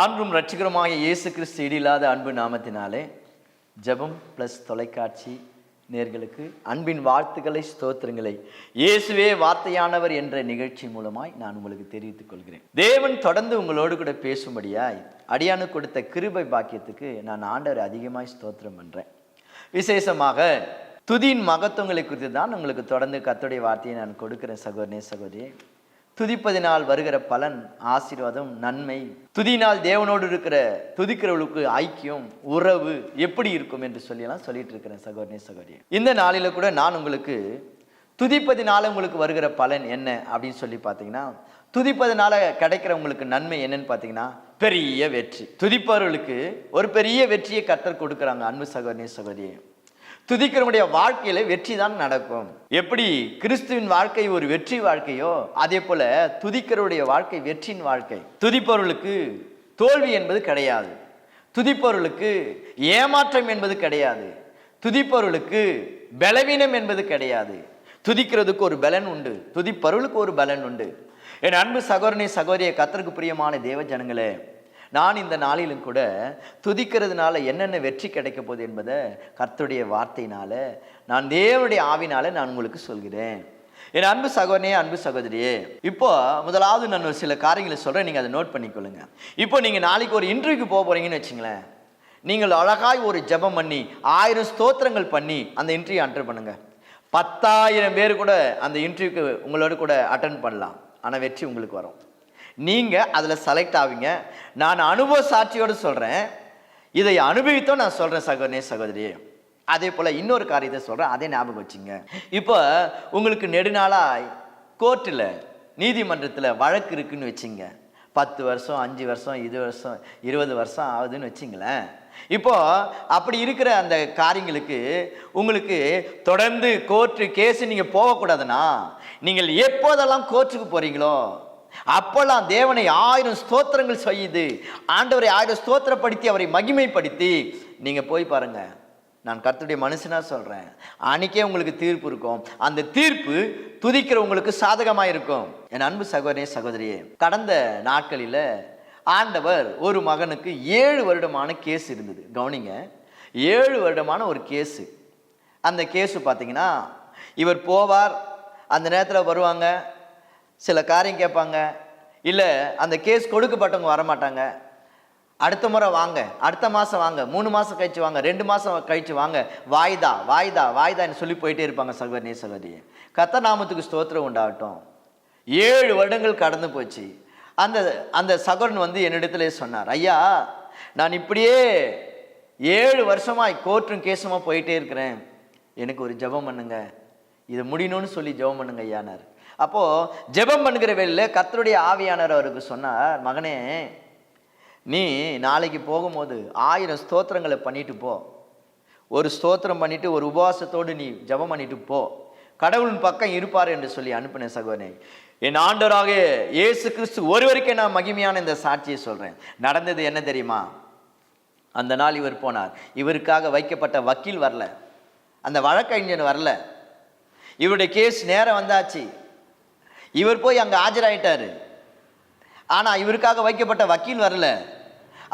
ஆன்றும் ரட்சிகரமாக இயேசு கிறிஸ்து இடியில்லாத அன்பு நாமத்தினாலே ஜெபம் ப்ளஸ் தொலைக்காட்சி நேர்களுக்கு அன்பின் வாழ்த்துக்களை ஸ்தோத்திரங்களை. இயேசுவே வார்த்தையானவர் என்ற நிகழ்ச்சி மூலமாய் நான் உங்களுக்கு தெரிவித்துக் கொள்கிறேன். தேவன் தொடர்ந்து உங்களோடு கூட பேசும்படியாய் அடியானு கொடுத்த கிருபை பாக்கியத்துக்கு நான் ஆண்டவர் அதிகமாய் ஸ்தோத்திரம் பண்றேன். விசேஷமாக துதியின் மகத்துவங்களை குறித்து தான் உங்களுக்கு தொடர்ந்து கத்துடைய வார்த்தையை நான் கொடுக்குறேன் சகோதரனே சகோதரி துதிப்பதினால் வருகிற பலன் ஆசீர்வாதம் நன்மை. துதியினால் தேவனோடு இருக்கிற துதிக்கிறவளுக்கு ஐக்கியம் உறவு எப்படி இருக்கும் என்று சொல்லியெல்லாம் சொல்லிட்டு இருக்கிறேன் சகோதரனே சகோதரி இந்த நாளில கூட நான் உங்களுக்கு துதிப்பதினால உங்களுக்கு வருகிற பலன் என்ன அப்படின்னு சொல்லி பார்த்தீங்கன்னா துதிப்பதனால கிடைக்கிற உங்களுக்கு நன்மை என்னன்னு பார்த்தீங்கன்னா பெரிய வெற்றி. துதிப்பவர்களுக்கு ஒரு பெரிய வெற்றியை கத்தர் கொடுக்குறாங்க அன்பு சகோதரனே சகோதரியை. துதிக்கிறவனுடைய வாழ்க்கையில வெற்றி தான் நடக்கும். எப்படி? கிறிஸ்துவின் வாழ்க்கை ஒரு வெற்றி வாழ்க்கையோ அதே போல துதிக்கிறவருடைய வாழ்க்கை வெற்றியின் வாழ்க்கை. துதிப்பவர்களுக்கு தோல்வி என்பது கிடையாது. துதிப்பவர்களுக்கு ஏமாற்றம் என்பது கிடையாது. துதிப்பவர்களுக்கு பலவீனம் என்பது கிடையாது. துதிக்கிறதுக்கு ஒரு பலன் உண்டு. துதிப்பவர்களுக்கு ஒரு பலன் உண்டு. என் அன்பு சகோதரனை சகோதரிய கத்தருக்கு பிரியமான தேவ ஜனங்களே நான் இந்த நாளிலும் கூட துதிக்கிறதுனால என்னென்ன வெற்றி கிடைக்க போகுது என்பதை கர்த்தருடைய வார்த்தையினால நான் தேவனுடைய ஆவினால நான் உங்களுக்கு சொல்கிறேன். என் அன்பு சகோதரனே அன்பு சகோதரியே இப்போ முதலாவது நான் ஒரு சில காரியங்களை சொல்றேன். நீங்க அதை நோட் பண்ணிக்கொள்ளுங்க. இப்போ நீங்க நாளைக்கு ஒரு இன்டர்வியூக்கு போக போறீங்கன்னு வச்சுங்களேன். நீங்கள் அழகாய் ஒரு ஜெபம் பண்ணி ஆயிரம் ஸ்தோத்திரங்கள் பண்ணி அந்த இன்டர்வியூ அட்டன் பண்ணுங்க. பத்தாயிரம் பேர் கூட அந்த இன்டர்வியூக்கு உங்களோட கூட அட்டன் பண்ணலாம். ஆனால் வெற்றி உங்களுக்கு வரும். நீங்கள் அதில் செலக்ட் ஆவீங்க. நான் அனுபவ சாட்சியோடு சொல்கிறேன் இதை அனுபவித்தோம் நான் சொல்கிறேன் சகோதரனே சகோதரி அதே போல் இன்னொரு காரியத்தை சொல்கிறேன் அதே ஞாபகம் வச்சுங்க. இப்போ உங்களுக்கு நெடுநாளாக கோர்ட்டில் நீதிமன்றத்தில் வழக்கு இருக்குன்னு வச்சுங்க. பத்து வருஷம் அஞ்சு வருஷம் இது வருஷம் இருபது வருஷம் ஆகுதுன்னு வச்சிங்களேன். இப்போது அப்படி இருக்கிற அந்த காரியங்களுக்கு உங்களுக்கு தொடர்ந்து கோர்ட்டு கேஸு நீங்கள் போகக்கூடாதுன்னா நீங்கள் எப்போதெல்லாம் கோர்ட்டுக்கு போகிறீங்களோ அப்போல்லாம் தேவனை ஆயிரம் ஸ்தோத்திரங்கள் செய்யுது ஆண்டவரை ஆயிரம் ஸ்தோத்திரப்படுத்தி அவரை மகிமைப்படுத்தி நீங்கள் போய் பாருங்கள் நான் கர்த்தருடைய மனுஷனாக சொல்கிறேன் அன்றைக்கே உங்களுக்கு தீர்ப்பு இருக்கும். அந்த தீர்ப்பு துதிக்கிறவங்களுக்கு சாதகமாக இருக்கும். என் அன்பு சகோதரே சகோதரியே கடந்த நாட்களில் ஆண்டவர் ஒரு மகனுக்கு ஏழு வருடமான கேஸ் இருந்தது. கவனிங்க. ஏழு வருடமான ஒரு கேஸு அந்த கேஸு பார்த்தீங்கன்னா இவர் போவார். அந்த நேரத்தில் வருவாங்க. சில காரியம் கேட்பாங்க. இல்லை அந்த கேஸ் கொடுக்கப்பட்டவங்க வரமாட்டாங்க. அடுத்த முறை வாங்க அடுத்த மாதம் வாங்க மூணு மாதம் கழிச்சு வாங்க ரெண்டு மாதம் கழிச்சு வாங்க. வாய்தா வாய்தா வாய்தான்னு சொல்லி போயிட்டே இருப்பாங்க சகோதரி சகோதரி கத்த நாமத்துக்கு ஸ்தோத்திரம் உண்டாகட்டும். ஏழு வருடங்கள் கடந்து போச்சு. அந்த அந்த சகோதரன் வந்து என்னிடத்துல சொன்னார் ஐயா நான் இப்படியே ஏழு வருஷமாக கோர்ட்டும் கேஸுமா போயிட்டே இருக்கிறேன். எனக்கு ஒரு ஜெபம் பண்ணுங்க. இதை முடியணும்னு சொல்லி ஜெபம் பண்ணுங்க ஐயானார் அப்போது ஜெபம் பண்ணுகிற வேலையில் கத்தருடைய ஆவியானவர் அவருக்கு சொன்னார் மகனே நீ நாளைக்கு போகும்போது ஆயிரம் ஸ்தோத்திரங்களை பண்ணிட்டு போ. ஒரு ஸ்தோத்திரம் பண்ணிட்டு ஒரு உபவாசத்தோடு நீ ஜெபம் பண்ணிட்டு போ. கடவுளின் பக்கம் இருப்பார் என்று சொல்லி அனுப்பினேன் சகோதரனை என் ஆண்டவராக இயேசு கிறிஸ்து ஒருவருக்கே நான் மகிமையான இந்த சாட்சியை சொல்கிறேன் நடந்தது என்ன தெரியுமா? அந்த நாள் இவர் போனார். இவருக்காக வைக்கப்பட்ட வக்கீல் வரல. அந்த வழக்கறிஞர் வரல. இவருடைய கேஸ் நேரம் வந்தாச்சு. இவர் போய் அங்கே ஆஜராயிட்டார். ஆனால் இவருக்காக வைக்கப்பட்ட வக்கீல் வரல.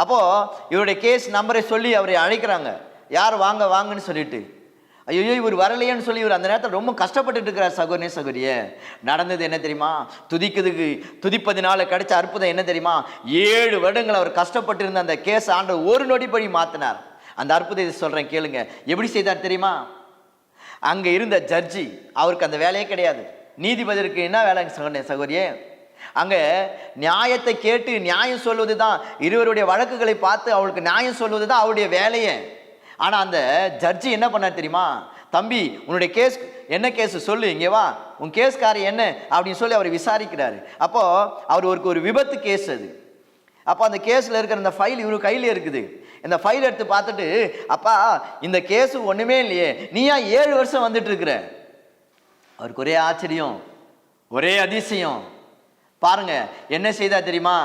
அப்போது இவருடைய கேஸ் நம்பரை சொல்லி அவரை அழைக்கிறாங்க. யார் வாங்க வாங்கன்னு சொல்லிட்டு. ஐயோ இவர் வரலையேன்னு சொல்லி இவர் அந்த நேரத்தில் ரொம்ப கஷ்டப்பட்டுட்டு இருக்கிறார் சகோதரனே சகோதரியே. நடந்தது என்ன தெரியுமா? துதிக்கிறதுக்கு துதிப்பதினால கிடைச்ச அற்புதம் என்ன தெரியுமா? ஏழு வருடங்கள் அவர் கஷ்டப்பட்டு இருந்த அந்த கேஸ் ஆண்டு ஒரு நொடிப்படி மாத்தினார். அந்த அற்புதத்தை சொல்றேன் கேளுங்க. எப்படி செய்தார் தெரியுமா? அங்கே இருந்த ஜட்ஜி அவருக்கு அந்த வேலையே கிடையாது. நீதிபதிக்கு என்ன வேலைங்க சொன்னேன் சகோதரியே? அங்கே நியாயத்தை கேட்டு நியாயம் சொல்வது தான் இருவருடைய வழக்குகளை பார்த்து அவளுக்கு நியாயம் சொல்வது தான் அவருடைய வேலையே. ஆனால் அந்த ஜட்ஜி என்ன பண்ணார் தெரியுமா? தம்பி உன்னுடைய கேஸ் என்ன கேஸ் சொல்லு இங்கே வா. உன் கேஸ்காரி என்ன? அப்படின்னு சொல்லி அவர் விசாரிக்கிறாரு. அப்போது அவர் ஒரு ஒரு விபத்து கேஸ் அது. அப்போ அந்த கேஸில் இருக்கிற அந்த ஃபைல் இவரு கையில் இருக்குது. இந்த ஃபைல் எடுத்து பார்த்துட்டு அப்பா இந்த கேஸு ஒன்றுமே இல்லையே. நீ ஏன் ஏழு வருஷம் வந்துட்டு இருக்கிற? அவருக்கு ஒரே ஆச்சரியம் ஒரே அதிசயம். பாருங்க என்ன செய்தா தெரியுமா?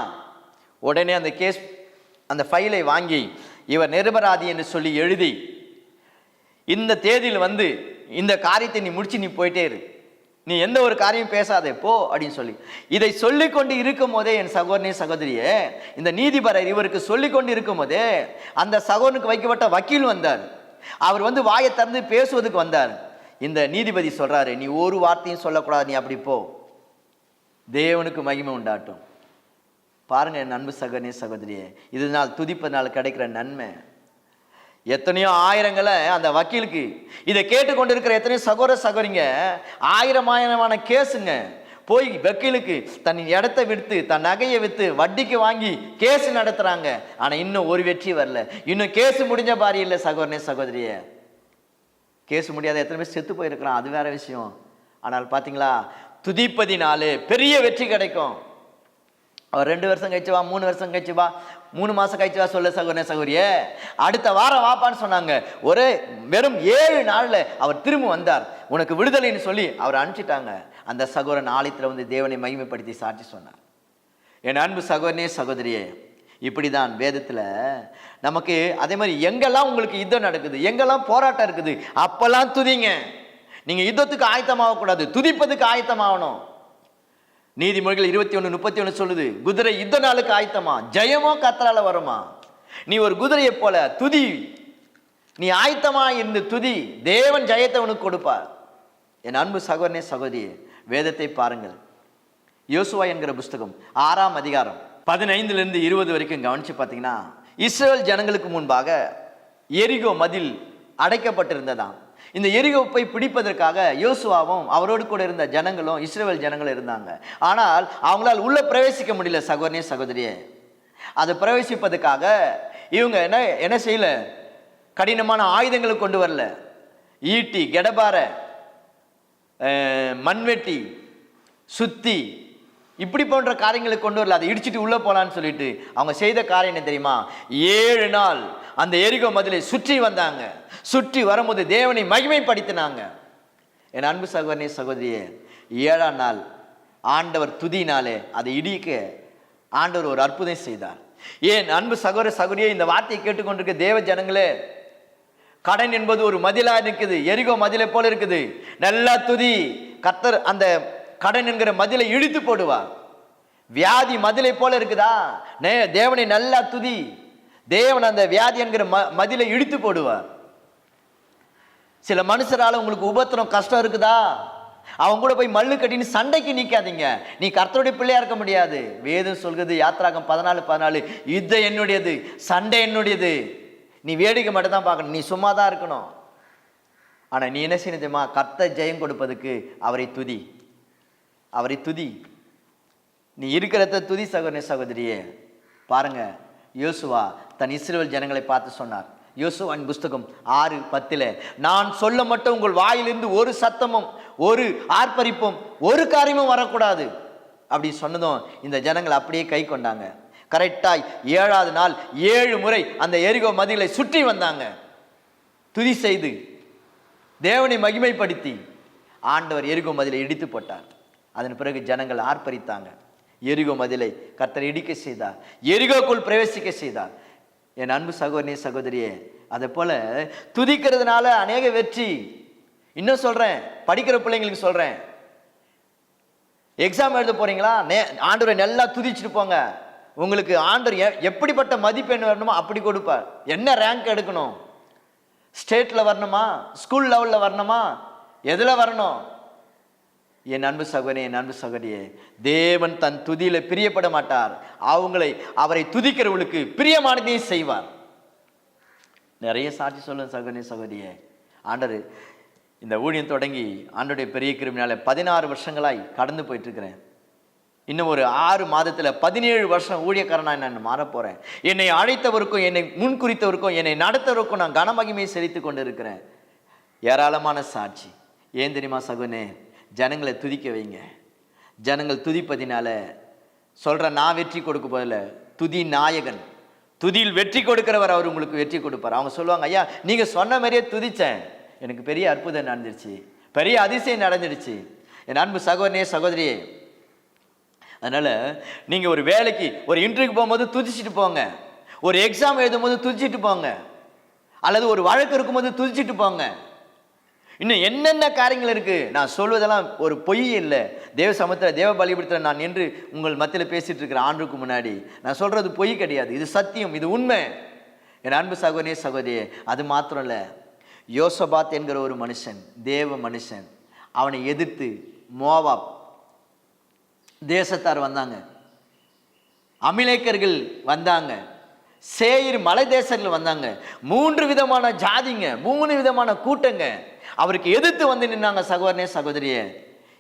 உடனே அந்த கேஸ் அந்த ஃபைலை வாங்கி இவர் நிரபராதி என்று சொல்லி எழுதி இந்த தேதியில் வந்து இந்த காரியத்தை நீ முடிச்சு நீ போயிட்டே இரு. நீ எந்த ஒரு காரியம் பேசாதே போ அப்படின்னு சொல்லி. இதை சொல்லி கொண்டு இருக்கும் போதே என் சகோதரனே சகோதரியே இந்த நீதிபரர் இவருக்கு சொல்லிக் கொண்டு இருக்கும் போதே அந்த சகோதரனுக்கு வைக்கப்பட்ட வக்கீல் வந்தார். அவர் வந்து வாயை திறந்து பேசுவதுக்கு வந்தார். இந்த நீதிபதி சொல்றாரு நீ ஒரு வார்த்தையும் சொல்லக்கூடாது நீ அப்படி போ. தேவனுக்கு மகிமை உண்டாட்டும். பாருங்க என் அன்பு சகோதரியே இதனால் துதிப்பதனால் கிடைக்கிற நன்மை. எத்தனையோ ஆயிரங்களை அந்த வக்கீலுக்கு இதை கேட்டுக்கொண்டிருக்கிற எத்தனையோ சகோதர சகோதரிங்க ஆயிரம் ஆயிரமான கேஸுங்க போய் வக்கீலுக்கு தன் இடத்த விடுத்து தன் நகையை விற்று வட்டிக்கு வாங்கி கேஸ் நடத்துறாங்க. ஆனால் இன்னும் ஒரு வெற்றி வரல. இன்னும் கேஸ் முடிஞ்ச பாரி இல்லை சகோதரனே சகோதரியை. கேஸ் முடியாத எத்தனை பேர் செத்து போயிருக்கிறான் அது வேற விஷயம். ஆனால் பார்த்தீங்களா துதிப்பதினாலே பெரிய வெற்றி கிடைக்கும். அவர் ரெண்டு வருஷம் கழிச்சு வா மூணு வருஷம் கழிச்சு வா மூணு மாசம் கழிச்சு வா சொல்ல சகோதரனே சகோதரியே. அடுத்த வாரம் வாப்பான்னு சொன்னாங்க. ஒரே வெறும் ஏழு நாள்ல அவர் திரும்ப வந்தார். உனக்கு விடுதலைன்னு சொல்லி அவர் அனுப்பிச்சிட்டாங்க. அந்த சகோதரன் ஆலயத்தில் வந்து தேவனை மகிமைப்படுத்தி சாட்சி சொன்னார். என் அன்பு சகோதரனே சகோதரியே இப்படி தான் வேதத்தில் நமக்கு அதே மாதிரி எங்கெல்லாம் உங்களுக்கு யுத்தம் நடக்குது எங்கெல்லாம் போராட்டம் இருக்குது அப்போல்லாம் துதிங்க. நீங்கள் யுத்தத்துக்கு ஆயத்தமாகக்கூடாது துதிப்பதுக்கு ஆயத்தமாகணும். நீதிமொழிகள் இருபத்தி ஒன்று முப்பத்தி ஒன்று சொல்லுது குதிரை யுத்த நாளுக்கு ஆயத்தமா ஜெயமோ கத்தரால வருமா? நீ ஒரு குதிரையை போல துதி. நீ ஆயத்தமா இருந்து துதி தேவன் ஜெயத்தை உனக்கு கொடுப்பார். என் அன்பு சகோதரனே சகோதரியே வேதத்தை பாருங்கள். யோசுவா என்கிற புஸ்தகம் ஆறாம் அதிகாரம். பதினைந்துலேருந்து இருபது வரைக்கும் கவனிச்சு பார்த்தீங்கன்னா இஸ்ரேல் ஜனங்களுக்கு முன்பாக எரிகோ மதில் அடைக்கப்பட்டிருந்ததாம். இந்த எரிகோப்பை பிடிப்பதற்காக யோசுவாவும் அவரோடு கூட இருந்த ஜனங்களும் இஸ்ரேல் ஜனங்களும் இருந்தாங்க. ஆனால் அவங்களால் உள்ள பிரவேசிக்க முடியல சகோதரனே சகோதரியே. அதை பிரவேசிப்பதற்காக இவங்க என்ன என்ன செய்யல? கடினமான ஆயுதங்களை கொண்டு வரல. ஈட்டி கெடபாரை மண்வெட்டி சுத்தி இப்படி போன்ற காரியங்களை கொண்டு வரல. அதை இடிச்சிட்டு உள்ள போலான்னு சொல்லிட்டு அவங்க செய்த காரியம் என்ன தெரியுமா? ஏழு நாள் அந்த எரிகோ மதிலை சுற்றி வந்தாங்க. சுற்றி வரும்போது தேவனை மகிமைப்படுத்தினாங்க. என் அன்பு சகோதரனே சகோதரியே ஏழாம் நாள் ஆண்டவர் துதினாலே அதை இடிக்க ஆண்டவர் ஒரு அற்புதம் செய்தார். ஏன் அன்பு சகோதர சகோதரியே இந்த வார்த்தையை கேட்டுக்கொண்டிருக்க தேவ ஜனங்களே கடன் என்பது ஒரு மதிலாக இருக்குது. எரிகோ மதிலை போல இருக்குது. நல்லா துதி. கத்தர் அந்த கடன் என்கிற மதிலை இழுத்து போடுவார் வியாதி மதிலை போல இருக்குதா? நே தேவனை நல்லா துதி. தேவன் அந்த வியாதி என்கிற ம மதிலை இழுத்து போடுவார் சில மனுஷரால் உங்களுக்கு உபத்திரம் கஷ்டம் இருக்குதா? அவங்க கூட போய் மல்லு கட்டின்னு சண்டைக்கு நிற்காதீங்க நீ கர்த்தருடைய பிள்ளையா இருக்க முடியாது. வேதம் சொல்கிறது யாத்ராகம் பதினாலு பதினாலு. யுத்தம் என்னுடையது சண்டை என்னுடையது. நீ வேடிக்கை மட்டும் தான் பார்க்கணும். நீ சும்மா தான் இருக்கணும். ஆனால் நீ என்ன செய்யணுமா கர்த்த ஜெயம் கொடுப்பதுக்கு அவரை துதி. அவரை துதி. நீ இருக்கிறத துதி சகோதர சகோதரியே. பாருங்க யோசுவா தன் இஸ்ரேல் ஜனங்களை பார்த்து சொன்னார். யோசுவான் புஸ்தகம் ஆறு பத்தில் நான் சொல்ல மட்டும் உங்கள் வாயிலிருந்து ஒரு சத்தமும் ஒரு ஆர்ப்பரிப்பும் ஒரு காரியமும் வரக்கூடாது. அப்படி சொன்னதும் இந்த ஜனங்கள் அப்படியே கை கொண்டாங்க. கரெக்டாய் ஏழாவது நாள் ஏழு முறை அந்த எரிகோ மதிலை சுற்றி வந்தாங்க. துதி செய்து தேவனை மகிமைப்படுத்தி ஆண்டவர் எரிகோ மதிலை இடித்து போட்டார். அதன் பிறகு ஜனங்கள் ஆர்ப்பரித்தாங்க. எரிகோ மதிலை கர்த்தர் இடிக்க செய்தார் எரிகோக்குள் பிரவேசிக்க செய்தார் என் அன்பு சகோதரனே சகோதரியே அதை போல துதிக்கிறதுனால அநேக வெற்றி. இன்னும் சொல்றேன் படிக்கிற பிள்ளைங்களுக்கு சொல்றேன். எக்ஸாம் எழுத போறீங்களா? நே ஆண்டவரை நல்லா துதிச்சுட்டு போங்க. உங்களுக்கு ஆண்டவர் எ- எப்படிப்பட்ட மதிப்பெண் வரணுமோ அப்படி கொடுப்பார். என்ன ரேங்க் எடுக்கணும்? ஸ்டேட்டில் வரணுமா? ஸ்கூல் லெவலில் வரணுமா? எதில் வரணும்? என் அன்பு சகோனே என் அன்பு சகோதரியே தேவன் தன் துதியில் பிரியப்பட மாட்டார். அவங்களை அவரை துதிக்கிறவர்களுக்கு பிரியமானதையும் செய்வார். நிறைய சாட்சி சொல்லும் சகோனே சகோதரியே. ஆண்டர் இந்த ஊழியம் தொடங்கி ஆண்டுடைய பெரிய கிருமினால பதினாறு வருஷங்களாய் கடந்து போயிட்டுருக்கிறேன். இன்னும் ஒரு ஆறு மாதத்தில் பதினேழு வருஷம் ஊழியக்காரனாக நான் மாறப்போகிறேன் என்னை அழைத்தவருக்கும் என்னை முன்குறித்தவருக்கும் என்னை நடத்தவருக்கும் நான் கனமகிமையை செலுத்தி கொண்டு இருக்கிறேன் ஏராளமான சாட்சி. ஏன் தெரியுமா சகுனே ஜனங்களை துதிக்க வைங்க. ஜனங்கள் துதிப்பதினால சொல்கிற நான் வெற்றி கொடுக்க போதில் துதி நாயகன். துதியில் வெற்றி கொடுக்கிறவர் அவர் உங்களுக்கு வெற்றி கொடுப்பார். அவங்க சொல்லுவாங்க ஐயா நீங்கள் சொன்ன மாதிரியே துதித்தேன் எனக்கு பெரிய அற்புதம் நடந்துருச்சு. பெரிய அதிசயம் நடந்துடுச்சு என் அன்பு சகோதரனே சகோதரியே. அதனால் நீங்கள் ஒரு வேலைக்கு ஒரு இன்டர்வியூக்கு போகும்போது துதிச்சிட்டு போங்க. ஒரு எக்ஸாம் எழுதும்போது துதிச்சிட்டு போங்க. அல்லது ஒரு வழக்கு இருக்கும்போது துதிச்சிட்டு போங்க. இன்னும் என்னென்ன காரியங்கள் இருக்கு? நான் சொல்வதெல்லாம் ஒரு பொய் இல்லை. தேவ சமத்தில் தேவ பலிபடுத்த நான் என்று உங்கள் மத்தியில் பேசிட்டு இருக்கிற ஆண்டுக்கு முன்னாடி நான் சொல்றது பொய் கிடையாது. இது சத்தியம் இது உண்மை. என் அன்பு சகோதரே சகோதரியே அது மாத்திரம் இல்லை யோசபாத் என்கிற ஒரு மனுஷன் தேவ மனுஷன் அவனை எதிர்த்து மோவாப் தேசத்தார் வந்தாங்க. அமிலேக்கர்கள் வந்தாங்க. சேயிர் மலை தேசர்கள் வந்தாங்க. மூன்று விதமான ஜாதிங்க மூணு விதமான கூட்டங்க. அவருக்கு எதிர்த்து வந்து நின்னாங்க சகோதரனே சகோதரியே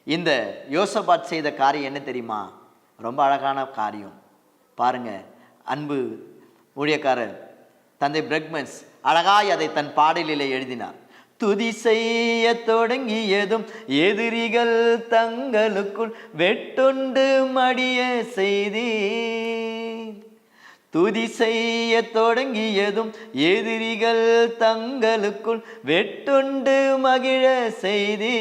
இந்த யோசபாத் செய்த காரியம் என்ன தெரியுமா? ரொம்ப அழகான காரியம். பாருங்க அன்பு ஊழியக்காரர் தந்தை பிரக்மன்ஸ் அழகாய் அதை தன் பாடலிலே எழுதினார். துதி செய்ய தொடங்கியதும் எதிரிகள் தங்களுக்குள் வெட்டுண்டு மடிய செய்தி துதி செய்ய தொடங்கியதும் எதிரிகள் தங்களுக்குள் வெட்டுண்டு மகிழ செய்தி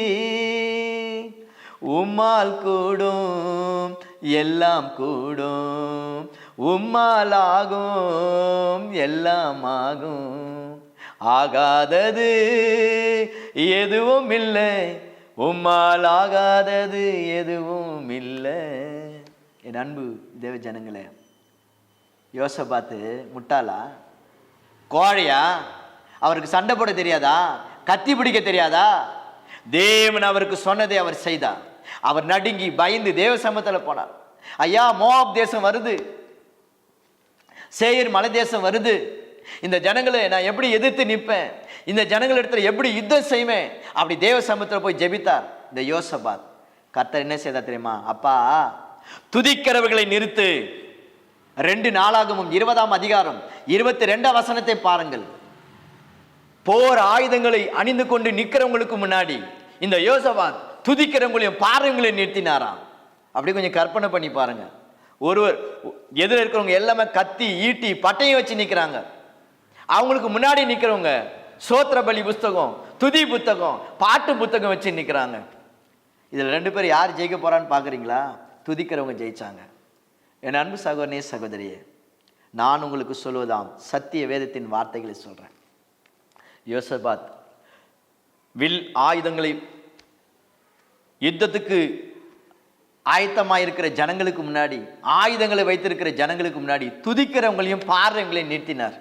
உம்மால் கூடும் எல்லாம் கூடும். உம்மால் ஆகும் எல்லாம் ஆகும். ஆகாதது எதுவும் இல்லை உம்மால் ஆகாதது எதுவும் இல்லை என் அன்பு தேவ ஜனங்களே யோசபாத்து முட்டாளா? கோழையா? அவருக்கு சண்டை போட தெரியாதா? கத்தி பிடிக்க தெரியாதா? தேவன் அவருக்கு சொன்னதை அவர் செய்தார். அவர் நடுங்கி பயந்து தேவ சமத்தில் போனார். ஐயா மோப் தேசம் வருது. சேயர் மலை தேசம் வருது. இந்த ஜனங்களை நான் எப்படி எதிர்த்து நிற்பேன்? இந்த ஜனங்கள் இடத்துல எப்படி யுத்தம் செய்வேன்? அப்படி தேவ சமத்தில் போய் ஜெபித்தார். இந்த யோசபாத். கர்த்தர் என்ன செய்தார் தெரியுமா? அப்பா துதிக்கிறவர்களை நிறுத்து. ரெண்டு நாளாகவும் இருபதாம் அதிகாரம் இருபத்தி ரெண்டாம் வசனத்தை பாருங்கள். போர் ஆயுதங்களை அணிந்து கொண்டு நிற்கிறவங்களுக்கு முன்னாடி இந்த யோசவாத் துதிக்கிறவங்களையும் பாருங்களையும் நிறுத்தினாராம் அப்படி கொஞ்சம் கற்பனை பண்ணி பாருங்க. ஒருவர் எதிர இருக்கிறவங்க எல்லாமே கத்தி ஈட்டி பட்டையும் வச்சு நிற்கிறாங்க அவங்களுக்கு முன்னாடி நிற்கிறவங்க சோத்திர பலி புஸ்தகம் துதி புத்தகம் பாட்டு புத்தகம் வச்சு நிற்கிறாங்க இதில் ரெண்டு பேர் யார் ஜெயிக்க போகிறான்னு பார்க்குறீங்களா துதிக்கிறவங்க ஜெயிச்சாங்க. என் அன்பு சகோதரனே சகோதரியே நான் உங்களுக்கு சொல்வதாம் சத்திய வேதத்தின் வார்த்தைகளை சொல்கிறேன் யோசபாத் வில் ஆயுதங்களை யுத்தத்துக்கு ஆயத்தமாக இருக்கிற ஜனங்களுக்கு முன்னாடி ஆயுதங்களை வைத்திருக்கிற ஜனங்களுக்கு முன்னாடி துதிக்கிறவங்களையும் பாடுறவங்களையும் நிறுத்தினார்.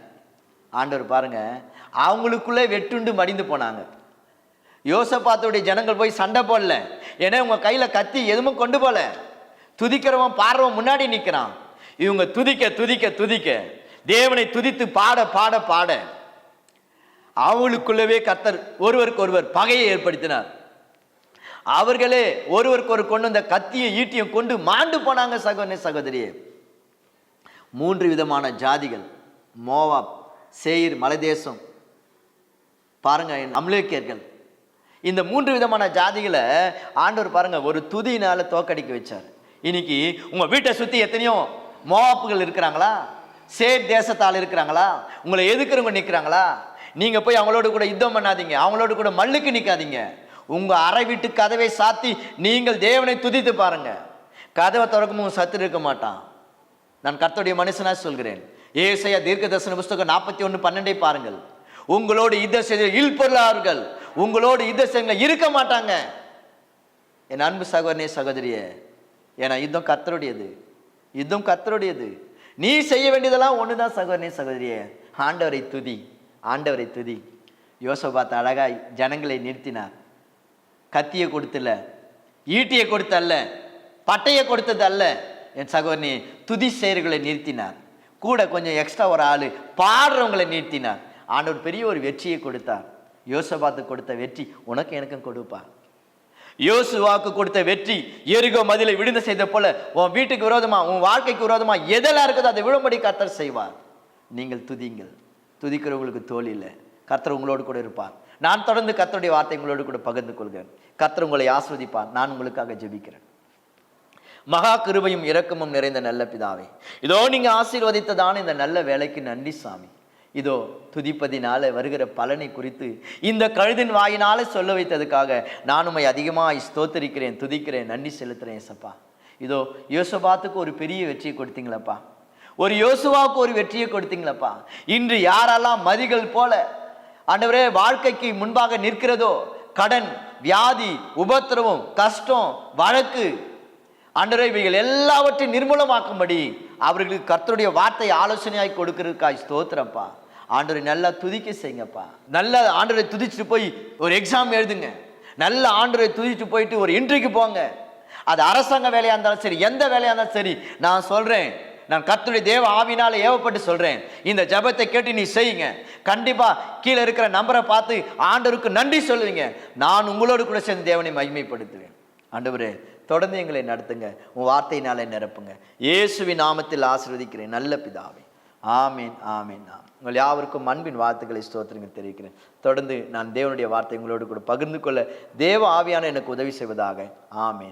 ஆண்டவர் பாருங்கள் அவங்களுக்குள்ளே வெட்டுண்டு மடிந்து போனாங்க. யோசபாத்துடைய ஜனங்கள் போய் சண்டை போடல. ஏன்னா உங்கள் கையில் கத்தி எதுவும் கொண்டு போகல துதிக்கிறவன் பாடுறவன் முன்னாடி நிற்கிறான் இவங்க துதிக்க துதிக்க துதிக்க தேவனை துதித்து பாட பாட பாட. அவளுக்குள்ளவே கத்தர் ஒருவருக்கு ஒருவர் பகையை ஏற்படுத்தினார். அவர்களே ஒருவருக்கு ஒரு கொண்டு வந்த கத்தியை ஈட்டியும் கொண்டு மாண்டு போனாங்க சகோதரி சகோதரியே. மூன்று விதமான ஜாதிகள். மோவாப் சேயிர் மலைதேசம். பாருங்க அம்லேக்கியர்கள். இந்த மூன்று விதமான ஜாதிகளை ஆண்டவர் பாருங்க ஒரு துதியினால தோக்கடிக்க வச்சார். இன்னைக்கு உங்கள் வீட்டை சுற்றி எத்தனையோ மோப்புகள் இருக்கிறாங்களா? சேர் தேசத்தால் இருக்கிறாங்களா? உங்களை எதுக்குறவங்க நிற்கிறாங்களா நீங்கள் போய் அவங்களோட கூட யுத்தம் பண்ணாதீங்க. அவங்களோட கூட மல்லுக்கு நிற்காதீங்க உங்கள் அறை வீட்டு கதவை சாத்தி நீங்கள் தேவனை துதித்து பாருங்கள் கதவை திறக்கும் சத்து இருக்க மாட்டான். நான் கர்த்தருடைய மனுஷனாக சொல்கிறேன். ஏசையா தீர்க்க தரிசன புஸ்தகம் நாற்பத்தி ஒன்று பன்னெண்டை பாருங்கள். உங்களோடு யுத்த செய்த இல்பொருளார்கள் உங்களோடு யுத்த செய்ய இருக்க மாட்டாங்க. என் அன்பு சகோதரனே சகோதரியே ஏன்னா யுத்தம் கத்தருடையது யுத்தம் கத்தருடையது நீ செய்ய வேண்டியதெல்லாம் ஒன்று தான் சகோதரனே சகோதரியே. ஆண்டவரை துதி. ஆண்டவரை துதி. யோசபாத் அழகாய் ஜனங்களை நிறுத்தினார். கத்தியை கொடுத்தல ஈட்டியை கொடுத்தல்ல. பட்டையை கொடுத்தது அல்ல என் சகோதரனே துதி செயல்களை நிறுத்தினார். கூட கொஞ்சம் எக்ஸ்ட்ரா ஒரு ஆள் பாடுறவங்களை நிறுத்தினார். ஆண்டவர் பெரிய ஒரு வெற்றியை கொடுத்தார். யோசபாத்து கொடுத்த வெற்றி உனக்கு எனக்கும் கொடுப்பார் யோசுவாக்கு கொடுத்த வெற்றி எருகோ மதிலை விழுந்து செய்த போல உன் வீட்டுக்கு விரோதமா உன் வாழ்க்கைக்கு விரோதமா எதெல்லாம் இருக்குதோ அதை விழும்படி கர்த்தர் செய்வார். நீங்கள் துதிங்கள் துதிக்கிறவங்களுக்கு தோல் இல்லை. கர்த்தர் உங்களோடு கூட இருப்பார். நான் தொடர்ந்து கர்த்தருடைய வார்த்தை உங்களோடு கூட பகிர்ந்து கொள்கிறேன். கர்த்தர் உங்களை ஆஸ்வதிப்பார் நான் உங்களுக்காக ஜெபிக்கிறேன். மகா கிருபையும் இரக்கமும் நிறைந்த நல்ல பிதாவே இதோ நீங்க ஆசீர்வதித்ததான இந்த நல்ல வேலைக்கு நன்றி சாமி. இதோ துதிப்பதினால வருகிற பலனை குறித்து இந்த கழுதின் வாயினால சொல்ல வைத்ததுக்காக நான் உம்மை அதிகமாக ஸ்தோத்தரிக்கிறேன் துதிக்கிறேன் நன்றி செலுத்துறேன் சப்பா இதோ யோசபாத்துக்கு ஒரு பெரிய வெற்றியை கொடுத்தீங்களப்பா. ஒரு யோசுவாவுக்கு ஒரு வெற்றியை கொடுத்தீங்களப்பா. இன்று யாரெல்லாம் மதிகள் போல ஆண்டவரே வாழ்க்கைக்கு முன்பாக நிற்கிறதோ கடன் வியாதி உபத்திரவம் கஷ்டம் வழக்கு ஆண்டவரே இவைகள் எல்லாவற்றையும் நிர்மூலமாக்கும்படி அவர்களுக்கு கர்த்தருடைய வார்த்தை ஆலோசனையாய் கொடுக்கிறதுக்காய் ஸ்தோத்திரப்பா. ஆண்டவரை நல்லா துதிக்க செய்யுங்கப்பா. நல்ல ஆண்டவரை துதிச்சுட்டு போய் ஒரு எக்ஸாம் எழுதுங்க. நல்ல ஆண்டவரை துதிச்சுட்டு போயிட்டு ஒரு இன்ட்ரிக்கு போங்க. அது அரசாங்க வேலையாக இருந்தாலும் சரி எந்த வேலையாக இருந்தாலும் சரி நான் சொல்கிறேன் நான் கத்துடைய தேவ ஆவினால் ஏவப்பட்டு சொல்கிறேன் இந்த ஜெபத்தை கேட்டு நீ செய்யுங்க. கண்டிப்பாக கீழே இருக்கிற நம்பரை பார்த்து ஆண்டவருக்கு நன்றி சொல்லுவீங்க. நான் உங்களோடு கூட சேர்ந்து தேவனை மகிமைப்படுத்துவேன். ஆண்டவரே தொடர்ந்து எங்களை நடத்துங்க. உன் வார்த்தையினாலே நிரப்புங்க. இயேசுவின் நாமத்தில் ஆசிர்வதிக்கிறேன். நல்ல பிதாவை. ஆமீன் ஆமீன் உங்கள் யாவருக்கும் அன்பின் வார்த்தைகளை ஸ்தோத்திரங்கள் தெரிவிக்கிறேன். தொடர்ந்து நான் தேவனுடைய வார்த்தை உங்களோடு கூட பகிர்ந்து கொள்ள தேவ ஆவியான எனக்கு உதவி செய்வதாக. ஆமீன்.